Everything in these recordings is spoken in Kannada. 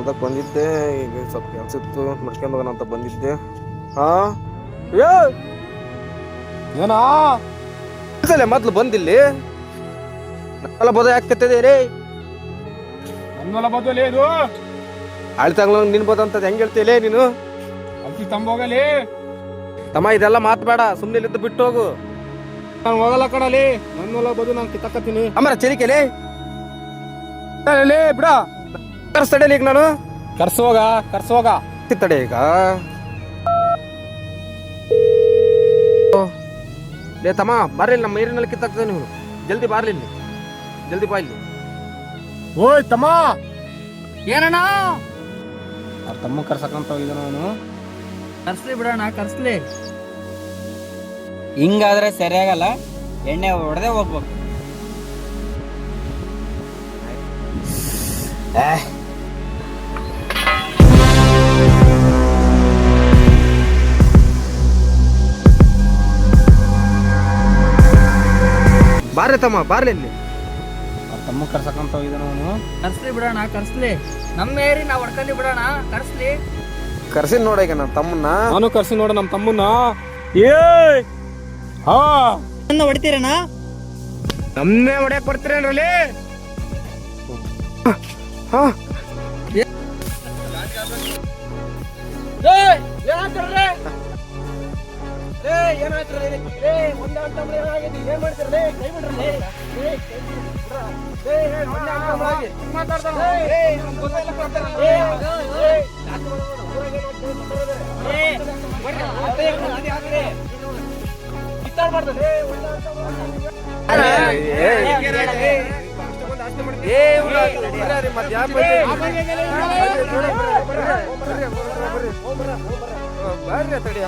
ಮಾತು ಮಾಡ್ಕೊಂಡು ಹೋಗೋಣ ಅಂತ ಬಂದಿದ್ದೆ. ಹಾ? ಏನಾ? ಸಲ ಮೊದ್ಲು ಬಂದಿಲ್ಲಿ? ನಾವೆಲ್ಲ ಬದ ಯಾಕತ್ತದೆ ರೀ? ನನ್ನೆಲ್ಲ ಬದಲೇ ಇದು. ಆಳ್ತಂಗ್ಲ ನಿನ್ ಬದ ಅಂತ ಹೆಂಗ್ ಹೇಳ್ತೀಲೇ ನೀನು? ಅಕ್ಕಿ ತಂಬೋಗಲಿ ತಮ್ಮ ಇದೆಲ್ಲ ಮಾತ್ ಬೇಡ ಸುಮ್ಮನೆ ಇಲ್ಲಿದ್ದು ಬಿಟ್ಟು ಹೋಗು. ನಾನು ಹೋಗಲ್ಲ ಕಣಲಿ ನನ್ನ ಹೊಲ ಬದು ನಾನು ಕಿತ್ತಕತ್ತೀನಿ. ಅಮ್ಮರ ಚಲಿಕೆಲೆ ಲೇ ಬಿಡ. ಕರ್ಸ್ತಡೇಲಿ ಈಗ ನಾನು? ಕರ್ಸೋಗ ಕರ್ಸೋಗ. ತಡೆ ಈಗ? ಓ, ಲೇ ತಮ್ಮ ಬರಲಿಲ್ಲ ನಮ್ಮ ನೀರಿನಲ್ಲಿ ಕಿತ್ತಾಗ್ತದೆ ನೀವು. ಜಲ್ದಿ ಬಾರ್ಲಿ ಇಲ್ಲಿ. ಜಲ್ದಿ ಬಾ ಇಲ್ಲಿ. ಓಯ್ ತಮ್ಮ! ಏನಣ್ಣ? ಅವ್ರ ತಮ್ಮ ಕರ್ಸಕಂತ ಹೋಗಿದ್ದಾನ ಅವನು ಕರ್ಸ್ಲಿ ಬಿಡೋಣ ಕರ್ಸ್ಲಿ. ಹಿಂಗಾದ್ರೆ ಸರಿಯಾಗಲ್ಲ ಎಣ್ಣೆ ಹೊಡೆದೇ ಹೋಗ್ಬೇಕು. ಬಾರ್ರಿ ತಮ್ಮ ಬಾರ್ಲಿ ಇಲ್ಲಿ. ತಮ್ಮ ಕರ್ಸಕಂತ ಹೋಗಿದ್ದಾನ ಅವನು. ಕರ್ಸ್ಲಿ ಬಿಡೋಣ ಕರ್ಸ್ಲಿ. ನಮ್ಮ ಏರಿ ನಾವು ಹೊಡ್ಕೊಂಡಿ ಬಿಡೋಣ ಕರ್ಸ್ಲಿ. ಕರ್ಸಿ ನೋಡ ಈಗ ನಮ್ಮ ತಮ್ಮನ್ನ. ನಾನು ಕರ್ಸಿ ನೋಡ ನಮ್ಮ ತಮ್ಮನ್ನ. ಏ ಹಾ. ಹೊಡಿತೀರಣ್ಣ ನಮ್ನೇ ಹೊಡ್ಯಾಕ್ ಬರ್ತೀರೇನ್ರಲ್ಲಿ ಹಾ. ಏನಾಗ್ತಿರಲ್ಲ ಏ ಒಂದ ಅಂತಂದ್ರೆ ಏನಾಗೈತಿ ಏನ್ ಮಾಡ್ತಿರಲ್ಲ ಕೈ ಬಿಡ್ರಲ್ಲ ಏ ಏ ಒಂದ ಅಂತಂದ್ರೆ ಮಾತಾಡ್ತಾನೆ ಏ ಗೊತ್ತಿಲ್ಲ ಕೊಡ್ತಾನೆ ಏ ಏ ಏ ಬರ್ರಿ ಅದೇ ಅದೇ ಆಗ್ರೆ ಇತ್ತಾರ ಮಾಡ್ತಾನೆ ಏ ಒಂದ ಅಂತಂದ್ರೆ ಏ ಏ ಉಡಾರಿ ಮತ್ತೆ ಯಾ ಬೈ ಬರ್ರಿ ಬರ್ರಿ ಬರ್ರಿ ಬರ್ರಿ ತಡಿ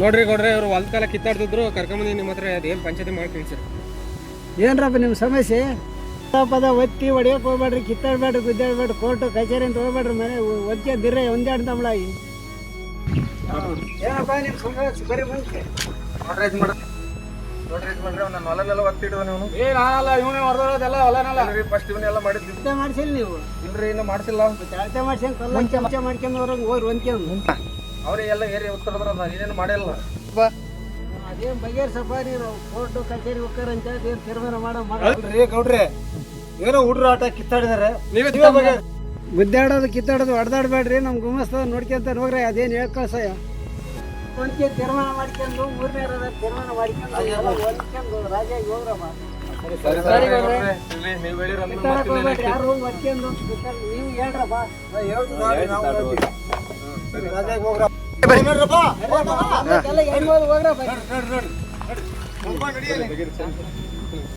ನೋಡ್ರಿ ಕೊಡ್ರಿ ಇವರು ಹೊಲ್ದ ಕಾಲ ಕಿತ್ತಾಡ್ತಿದ್ರು ಕರ್ಕೊಂಬಂದಿ ನಿಮ್ಮ ಹತ್ರ ಅದೇನು ಪಂಚಾಯತಿ ಮಾಡಿ ಸರ್. ಏನ್ರಪ್ಪ ನಿಮ್ಮ ಸಮಸ್ಯೆ? ಪದ ಒತ್ತಿ ಹೊಡಿಯೋಕೆ ಹೋಗ್ಬೇಡ್ರಿ ಕಿತ್ತಾಡ್ಬೇಡ್ರಿ ಗುದ್ದಾಡ್ಬೇಡ್ರಿ ಕೋರ್ಟ್ ಕಚೇರಿ ಅಂತ ಹೋಗ್ಬೇಡ್ರಿ ಮನೆ ಒದ್ಕೆ ದಿರ್ರೆ ಒಂದೇ ಅಂತಂಬಳಾಗಿ ಏನಪ್ಪ ನಿಮ್ಮ ಸಮಸ್ಯೆ? ಬರೀ ಮುಂಚೆ. ಏ ನಾನಲ್ಲ ಇವನೇ ಹೊಡೆದೋದೆಲ್ಲ ಹೊಲನಲ್ಲ. ಫಸ್ಟ್ ಇವನ್ನೆಲ್ಲ ಮಾಡಿದ್ವಿ. ಮಾಡ್ಸಿಲ್ಲ ನೀವು? ಇಲ್ರಿ ಇನ್ನು ಮಾಡಿಸಿಲ್ಲ ಕಲ್ಲ ಚಮಚ ಮಾಡ್ಕೊಂಡು ಹೊರಗೆ ಹೋಗಿ ಹೊಂದ್ಕೊಂಡು ಅವರಿಗೆಲ್ಲ ಏರಿ ಉತ್ತರದ್ರ ಏನೇನು ಮಾಡಿಲ್ಲ. ಅದೇನು ಬಗೆಹರಿಸಪ್ಪ ನೀನು ಕೋರ್ಟು ಕಚೇರಿ ಹೋಗ್ತಾರ ಅಂತ ಹೇಳಿ ಏನ್ ತೀರ್ಮಾನ ಮಾಡೋ ಮಗ. ಅಲ್ರಿ ಗೌಡ್ರೆ ಏನೋ ಹುಡ್ರು ಆಟ ಕಿತ್ತಾಡಿದಾರೆ. ಗುದ್ದಾಡೋದು ಕಿತ್ತಾಡೋದು ಹೊಡೆದಾಡ್ಬೇಡ್ರಿ ನಮ್ಮ ಗುಮಸ್ತ ನೋಡ್ಕೊಂತ ಹೋಗ್ರಿ ಅದೇನು ಹೇಳ್ ಕಳ್ಸಯ್ಯ ಒಂದ್ಕೆ ತೀರ್ಮಾನ ಮಾಡ್ಕೊಂಡು ಮೂರನೇ ತೀರ್ಮಾನ ಮಾಡ್ಕೊಂಡು ಎಲ್ಲ ರಾಜಾಗಿ ಹೋಗ್ರಮ್ಮ ನೀವು ಹೇಳಿರ ಯಾರು ನೀವು ಹೇಳ್ರಪ್ಪ. ಹೋಗ್ರಪ್ಪ